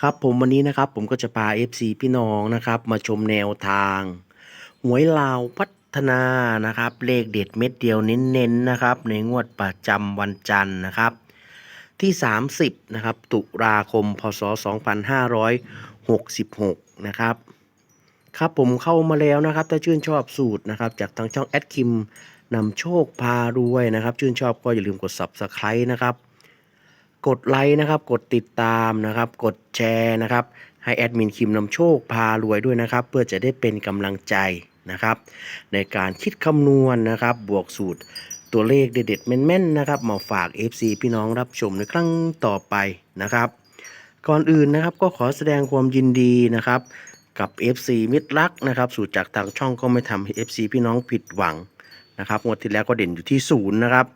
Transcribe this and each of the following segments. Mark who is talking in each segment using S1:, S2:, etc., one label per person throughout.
S1: ครับผมวันนี้นะครับผมก็จะพา FC พี่น้องนะครับ มาชมแนวทาง หวยลาวพัฒนานะครับ เลขเด็ดเม็ดเดียวเน้นๆนะครับ ในงวดประจำวันจันทร์นะครับ ที่ 30 นะครับ ตุลาคม พศ 2566 นะครับ ครับผมเข้ามาแล้วนะครับ ถ้าชื่นชอบสูตรนะครับ จากทางช่องแอดคิมนำโชคพารวยนะครับ ชื่นชอบก็อย่าลืมกด Subscribe นะครับ กดไลค์นะครับ กดติดตามนะครับ กดแชร์นะครับ ให้แอดมินคิมนำโชคพารวยด้วยนะครับ เพื่อจะได้เป็นกำลังใจนะครับ ในการคิดคำนวณนะครับ บวกสูตรตัวเลขเด็ดๆแม่นๆนะครับมาฝาก FC พี่น้องรับชมในครั้งต่อไปนะครับ ก่อนอื่นนะครับก็ขอแสดงความยินดีนะครับ กับ FC มิตรรักนะครับ สูตรจากทางช่องก็ไม่ทำให้ FC พี่น้องผิดหวังนะครับงวดที่แล้วก็เด่นอยู่ที่ศูนย์นะครับ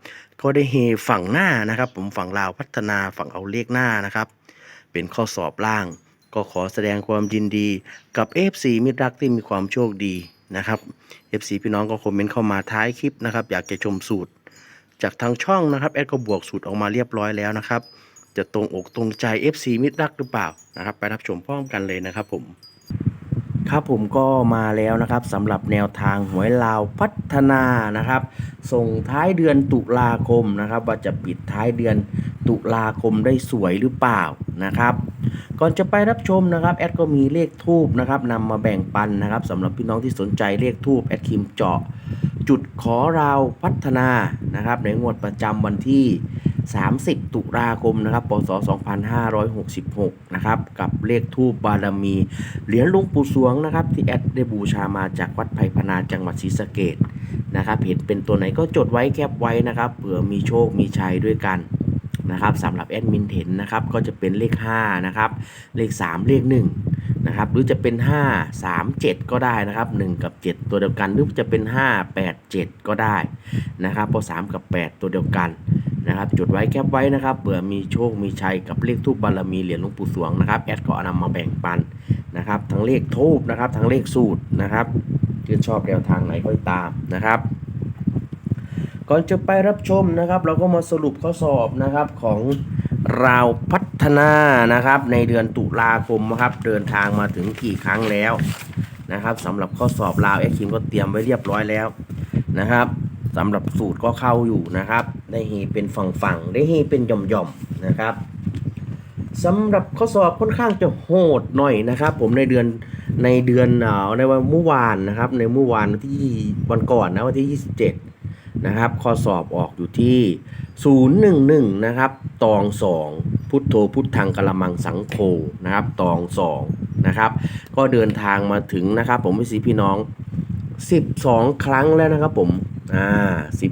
S1: ก็ได้เฮฝั่งหน้านะครับ ผมฝั่งลาวพัฒนาฝั่งเอาเลขหน้านะครับ เป็นข้อสอบล่าง ก็ขอแสดงความยินดีกับ FC มิตรรักที่มีความโชคดีนะครับ FC พี่น้องก็คอมเมนต์เข้ามาท้ายคลิปนะครับ อยากจะชมสูตร จากทางช่องนะครับแอดก็บวกสูตรออกมาเรียบร้อยแล้วนะครับ จะตรงอกตรงใจ FC มิตรรักหรือเปล่านะครับ ไปรับชมพร้อมกันเลยนะครับผม ครับผมก็มาแล้วนะครับสำหรับแนวทางหวยลาวพัฒนานะครับ ส่งท้ายเดือนตุลาคมนะครับ ว่าจะปิดท้ายเดือนตุลาคมได้สวยหรือเปล่านะครับ ก่อนจะไปรับชมนะครับแอดก็มีเลขทูบนะครับนำมาแบ่งปันนะครับสำหรับพี่น้องที่สนใจเลขทูบแอดคิมเจาะ จุดขอราวพัฒนานะครับ ในงวดประจำวันที่ 30 ตุลาคมนะครับพศ2566 นะครับกับเลขทูบบารมี เหรียญลุงปู่สวงนะครับที่แอดได้บูชามาจากวัดไผ่พนาจังหวัดศรีสะเกดนะครับเห็นเป็นตัวไหนก็จดไว้แคปไว้นะครับเผื่อมีโชคมีชัยด้วยกันนะครับสำหรับแอดมินเห็นนะครับก็จะเป็นเลข5นะครับเลข 3 เลข1นะครับหรือจะเป็น 5 3 7 ก็ได้นะครับ 1 กับ 7 ตัวเดียวกัน หรือจะเป็น 5 8 7 ก็ได้นะครับเพราะ3กับ 8 ตัวเดียวกัน นะครับ จดไว้แคปไว้นะครับเผื่อมีโชคมีชัยกับเลขทูบบารมีเหรียญหลวงปู่สวงนะครับแอดก็เอานำมาแบ่งปันนะครับ ทั้งเลขทูบนะครับ ทั้งเลขสูตรนะครับชื่นชอบแนวทางไหนก็ตามนะครับก่อนจะไปรับชมนะครับ เราก็มาสรุปข้อสอบนะครับของเราพัฒนานะครับ ในเดือนตุลาคมนะครับ เดินทางมาถึงกี่ครั้งแล้วนะครับสำหรับข้อสอบราวแอคคิมก็เตรียมไว้เรียบร้อยแล้วนะครับสำหรับสูตรก็เข้าอยู่นะครับ ได้เฮเป็นฝั่งๆ ได้เฮเป็นหย่อมๆ นะครับสำหรับข้อสอบค่อนข้างจะโหดหน่อยนะครับ ผมในเดือนในเดือนในวันเมื่อวานนะครับ ในเมื่อวานวันที่วันก่อนนะวันที่ 27 นะครับข้อสอบออกอยู่ที่ 011 นะครับ ตอง 2 พุทโธพุทธังกละมังสังโฆนะครับ ตอง 2 นะครับ ก็เดินทางมาถึงนะครับ ผมพี่สีพี่น้อง 12 ครั้งแล้วนะครับผม อ่า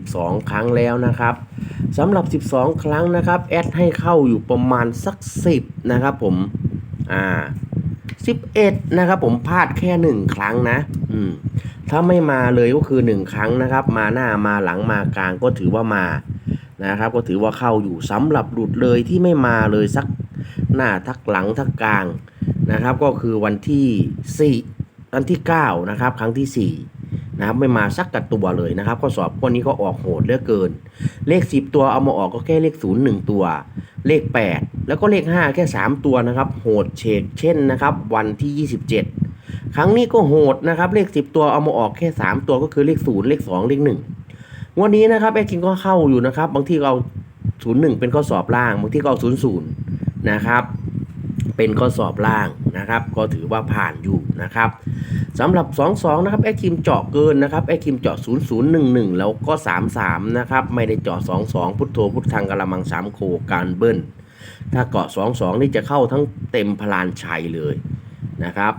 S1: 12 ครั้งแล้วนะครับสำหรับ 12 ครั้งนะครับแอดให้เข้าอยู่ประมาณสัก 10 นะครับผมอ่า11 นะครับผมพลาดแค่ 1 ครั้งนะอืมถ้าไม่มาเลยก็คือ 1 ครั้งนะครับ มาหน้ามาหลังมากลางก็ถือว่ามานะครับ ก็ถือว่าเข้าอยู่สำหรับหลุดเลยที่ไม่มาเลยสักหน้าทักหลังทักกลางนะครับ ก็คือวันที่4วันที่9นะครับ ครั้งที่ 4 นะครับไม่มาสักกับตัวเลยนะครับข้อสอบพวกนี้ก็ออกโหดเหลือเกิน เลข 10 ตัวเอามาออกก็แค่เลข 0 1 ตัว เลข 8 แล้วก็เลข 5 แค่ 3 ตัวนะครับโหดเฉกเช่นนะครับวันที่ 27 ครั้งนี้ก็โหดนะครับเลข 10 ตัวเอามาออกแค่ 3 ตัวก็คือเลข 0 เลข 2 เลข 1 วันนี้นะครับแอดคิงก็เข้าอยู่นะครับบางที่เอา 01 เป็นข้อสอบล่างบางที่ก็เอา00 นะครับ เป็นข้อสอบล่างนะครับ ก็ถือว่าผ่านอยู่นะครับสำหรับ 22 นะครับแอดคิมเจาะเกินนะครับแอดคิมเจาะ 0011 แล้วก็ 33 นะครับ ไม่ได้เจาะ 22 พุทโธพุทธังกะละมังสามโคการเบิ้ลถ้าเกาะ 22 นี่จะเข้าทั้งเต็มพลานชัยเลยนะครับ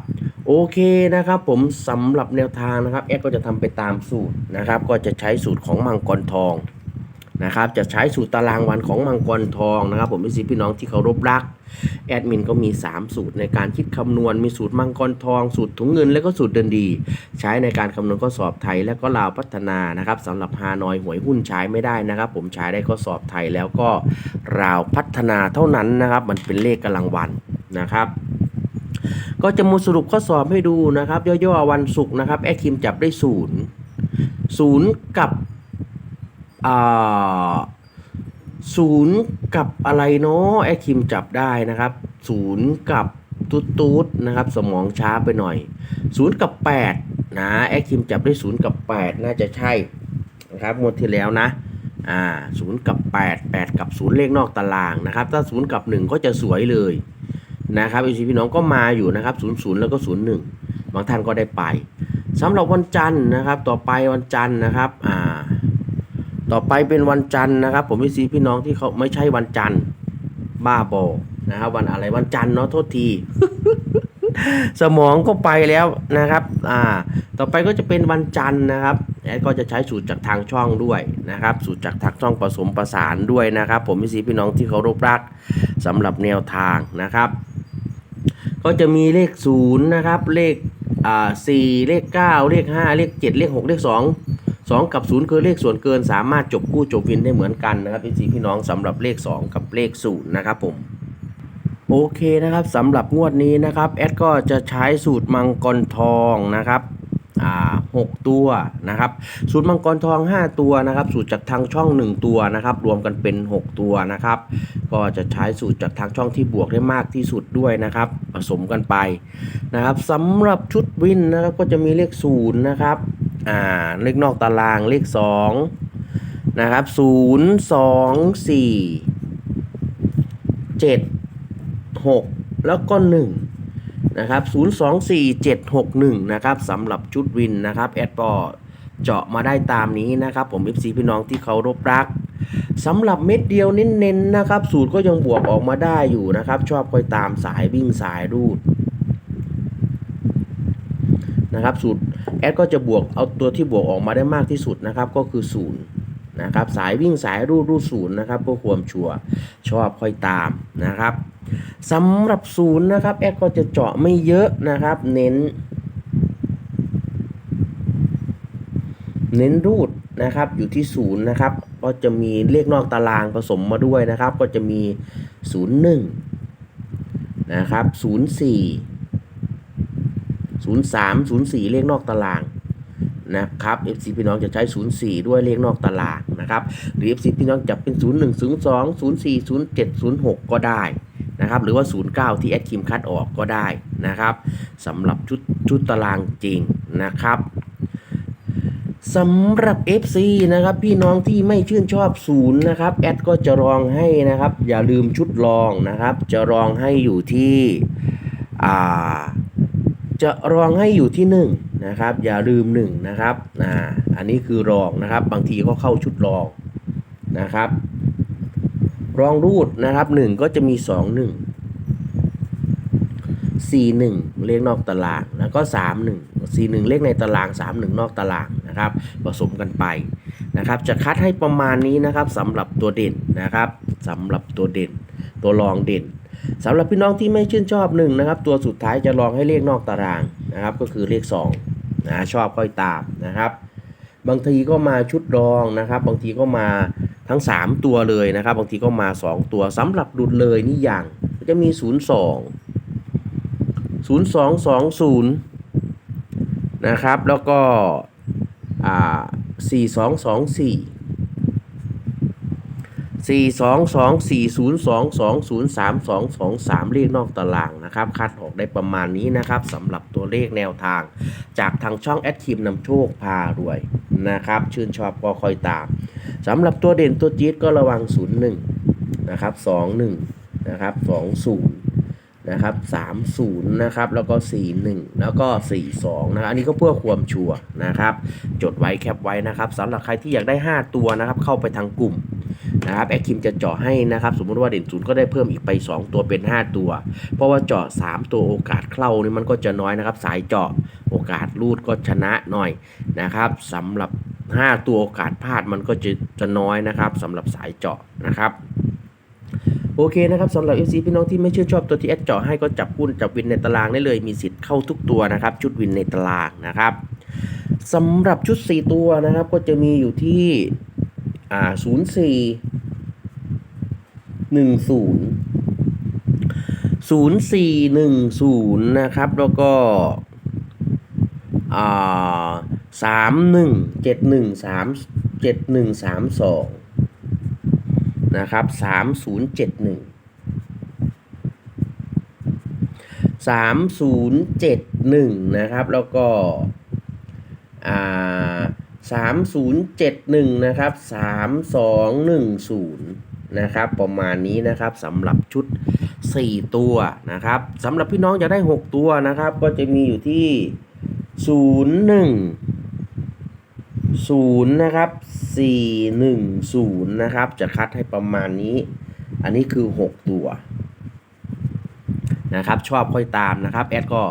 S1: โอเคนะครับผมสำหรับแนวทางนะครับแอดก็จะทำไปตามสูตรนะครับ ก็จะใช้สูตรของมังกรทอง นะครับจะใช้สูตรตารางวันของมังกรทองนะครับ ผมพี่ซีพี่น้องที่เคารพรักแอดมินก็มี 3 สูตรในการคิดคำนวณมีสูตรมังกรทอง สูตรถุงเงิน และก็สูตรเดินดี ใช้ในการคำนวณข้อสอบไทยและก็ลาวพัฒนานะครับสำหรับฮานอยหวยหุ้นใช้ไม่ได้นะครับ ผมใช้ได้ข้อสอบไทยแล้วก็ราวพัฒนาเท่านั้นนะครับ มันเป็นเลขกำลังวันนะครับก็จะมาสรุปข้อสอบให้ดูนะครับ ย่อๆวันศุกร์นะครับแอดคิมจับได้ศูนย์ศูนย์กับ อ่าศูนย์กับอะไรเนาะแอคิมจับได้นะครับศูนย์กับตุ๊ดตุ๊ดนะครับ สมองช้าไปหน่อยศูนย์กับแปดนะแอดคิมจับได้ศูนย์กับแปดน่าจะใช่นะครับงวดที่แล้วนะอ่าศูนย์กับแปดแปดกับศูนย์เลขนอกตารางนะครับ ถ้าศูนย์กับหนึ่งก็จะสวยเลยนะครับอีซีพี่น้องก็มาอยู่นะครับ00แล้วก็01บางท่านก็ได้ไปสำหรับวันจันทร์นะครับ ต่อไปวันจันทร์นะครับอ่า ต่อไปเป็นวันจันทร์นะครับ ผมอีซีพี่น้องที่เขาไม่ใช่วันจันทร์บ้าบอนะครับวันอะไรวันจันทร์เนาะโทษที สมองก็ไปแล้วนะครับ อ่า ต่อไปก็จะเป็นวันจันทร์นะครับแอดก็จะใช้สูตรจากทางช่องด้วยนะครับ สูตรจากทางช่องผสมประสานด้วยนะครับ ผมพี่ซีพี่น้องที่เคารพรักสำหรับแนวทางนะครับ ก็จะมีเลขศูนย์นะครับ เลขอ่าสี่เลขเก้าเลขห้าเลขเจ็ดเลขหกเลขสอง สองกับศูนย์คือเลขส่วนเกิน สามารถจบคู่จบวินได้เหมือนกันนะครับพี่สีพี่น้องสำหรับเลขสองกับเลขศูนย์นะครับผมโอเคนะครับสำหรับงวดนี้นะครับแอดก็จะใช้สูตรมังกรทองนะครับอ่าหกตัวนะครับ สูตรมังกรทอง 5 ตัวนะครับ สูตรจากทางช่อง 1 ตัวนะครับ รวมกันเป็น 6 ตัวนะครับ ก็จะใช้สูตรจากทางช่องที่บวกได้มากที่สุดด้วยนะครับ ผสมกันไปนะครับสำหรับชุดวินนะครับก็จะมีเลข0นะครับ อ่าเลขนอกตารางเลข2นะครับ0 2 4 7 6แล้วก็1นะครับ024761นะครับสำหรับชุดวินนะครับแอดปอเจาะมาได้ตามนี้นะครับ ผม FC พี่น้องที่เคารพรักสำหรับเม็ดเดียวเน้นๆนะครับ สูตรก็ยังบวกออกมาได้อยู่นะครับ ชอบคอยตามสายวิ่งสายรูด นะครับสูตรแอดก็จะบวกเอาตัวที่บวกออกมาได้มากที่สุดนะครับก็คือศูนย์นะครับสายวิ่งสายรูดรูดศูนย์นะครับเพื่อความชัวร์ชอบค่อยตามนะครับสำหรับศูนย์นะครับแอดก็จะเจาะไม่เยอะนะครับเน้น เน้นรูดนะครับอยู่ที่ศูนย์นะครับก็จะมีเลขนอกตารางผสมมาด้วยนะครับ ก็จะมี 01นะครับ04 03 04 เลขนอกตารางนะครับ FC พี่น้องจะใช้ 04 ด้วยเลขนอกตารางนะครับ หรือ FC พี่น้องจะเป็น 01 02 04 07 06 ก็ได้นะครับ หรือว่า 09 ที่แอดคิมคัดออกก็ได้นะครับสำหรับชุดชุดตารางจริงนะครับสำหรับ FC นะครับพี่น้องที่ไม่ชื่นชอบศูนย์นะครับแอดก็จะรองให้นะครับ อย่าลืมชุดรองนะครับ จะรองให้อยู่ที่อ่า จะรองให้อยู่ที่1นะครับอย่าลืม1นะครับอ่าอันนี้คือรองนะครับ บางทีก็เข้าชุดรองนะครับ รองรูดนะครับหนึ่งก็จะมีสองหนึ่งสี่หนึ่งเลขนอกตารางแล้วก็สามหนึ่งสี่หนึ่งเลขในตารางสามหนึ่งนอกตารางนะครับ ผสมกันไปนะครับ จะคัดให้ประมาณนี้นะครับสำหรับตัวเด่นนะครับสำหรับตัวเด่น ตัวรองเด่น สำหรับพี่น้องที่ไม่ชื่นชอบหนึ่งนะครับตัวสุดท้ายจะลองให้เลขนอกตารางนะครับ ก็คือเลขสองนะชอบค่อยตามนะครับ บางทีก็มาชุดรองนะครับ บางทีก็มาทั้ง 3 ตัวเลยนะครับ บางทีก็มา 2 ตัวสำหรับดุดเลยนี่อย่างจะมี 0 2 0 2 2 0 นะครับ แล้วก็อ่า 4 2 2 4 0 2 2 0 3 2 2 3 เลขนอกตารางนะครับคัดออกได้ประมาณนี้นะครับสำหรับตัวเลขแนวทาง จากทางช่องแอดทีมนำโชคพารวยนะครับ ชื่นชอบก็คอยตามสำหรับตัวเด่นตัวจี๊ดก็ระวัง 0 1 นะครับ 2 1 นะครับ 2 0 นะครับ 30 นะครับ แล้วก็ 41 แล้วก็ 42 นะครับ อันนี้ก็เพื่อความชัวร์นะครับ จดไว้แคปไว้นะครับสำหรับใครที่อยากได้ 5 ตัวนะครับ เข้าไปทางกลุ่ม นะครับแอคคิมจะเจาะให้นะครับ สมมติว่าเด่นศูนย์ก็ได้เพิ่มอีกไป 2 ตัวเป็น 5 ตัว เพราะว่าเจาะ 3 ตัวโอกาสเข้านี่มันก็จะน้อยนะครับ สายเจาะโอกาสรูดก็ชนะหน่อยนะครับสำหรับ 5 ตัวโอกาสพลาดมันก็จะจะน้อยนะครับสำหรับสายเจาะนะครับโอเคนะครับสำหรับ FC พี่น้องที่ไม่ชื่นชอบตัวที่แอดเจาะให้ก็จับหุ้นจับวินในตารางได้เลยมีสิทธิ์เข้าทุกตัวนะครับ ชุดวินในตารางนะครับสำหรับชุด 4 ตัวนะครับก็จะมีอยู่ที่ อ่า04 10 0410นะครับ แล้วก็อ่า31 71 3 7132นะครับ3071 3071นะครับ แล้วก็อ่า 3071 นะครับ 3210 นะครับ ประมาณนี้นะครับสำหรับชุด 4 ตัวนะครับสำหรับพี่น้องอยากได้ 6 ตัวนะครับ ก็จะมีอยู่ที่ 01 0นะครับ410 นะครับ จะคัดให้ประมาณนี้ อันนี้คือ 6 ตัวนะครับ ชอบค่อยตามนะครับ แอดก็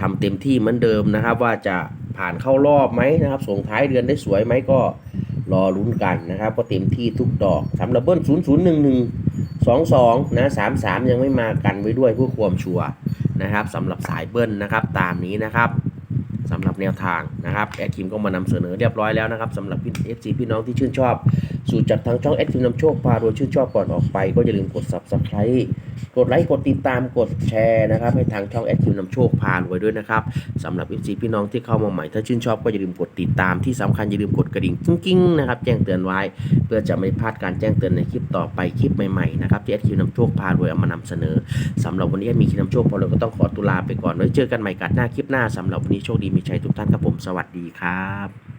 S1: ทำเต็มที่เหมือนเดิมนะครับว่าจะ ผ่านเข้ารอบไหมนะครับส่งท้ายเดือนได้สวยไหมก็รอลุ้นกันนะครับก็เต็มที่ทุกดอกสำหรับเบิ้ล 0011 22 นะ 33 ยังไม่มากันไว้ด้วยเพื่อความชัวร์นะครับสำหรับสายเบิ้ลนะครับตามนี้นะครับสำหรับแนวทางนะครับแอดคิมก็มานำเสนอเรียบร้อยแล้วนะครับสำหรับพี่เอฟซีพี่น้องที่ชื่นชอบสูตรจากทางช่องแอดคิมนำโชคพาโดยชื่นชอบก่อนออกไป ก็อย่าลืมกด subscribe กดไลค์กดติดตามกดแชร์นะครับให้ทางช่องแอดคิวนำโชคพารวยด้วยนะครับสำหรับ FC พี่น้องที่เข้ามาใหม่ถ้าชื่นชอบก็อย่าลืมกดติดตามที่สำคัญอย่าลืมกดกระดิ่งกิ้งๆนะครับแจ้งเตือนไว้ เพื่อจะไม่พลาดการแจ้งเตือนในคลิปต่อไปคลิปใหม่ๆนะครับที่แอดคิวนำโชคพารวยเอามานำเสนอสำหรับวันนี้มีคิวนำโชคพอเราก็ต้องขอตุลาไปก่อนไว้เจอกันใหม่กัดหน้าคลิปหน้าสำหรับวันนี้โชคดีมีชัยทุกท่านครับผมสวัสดีครับ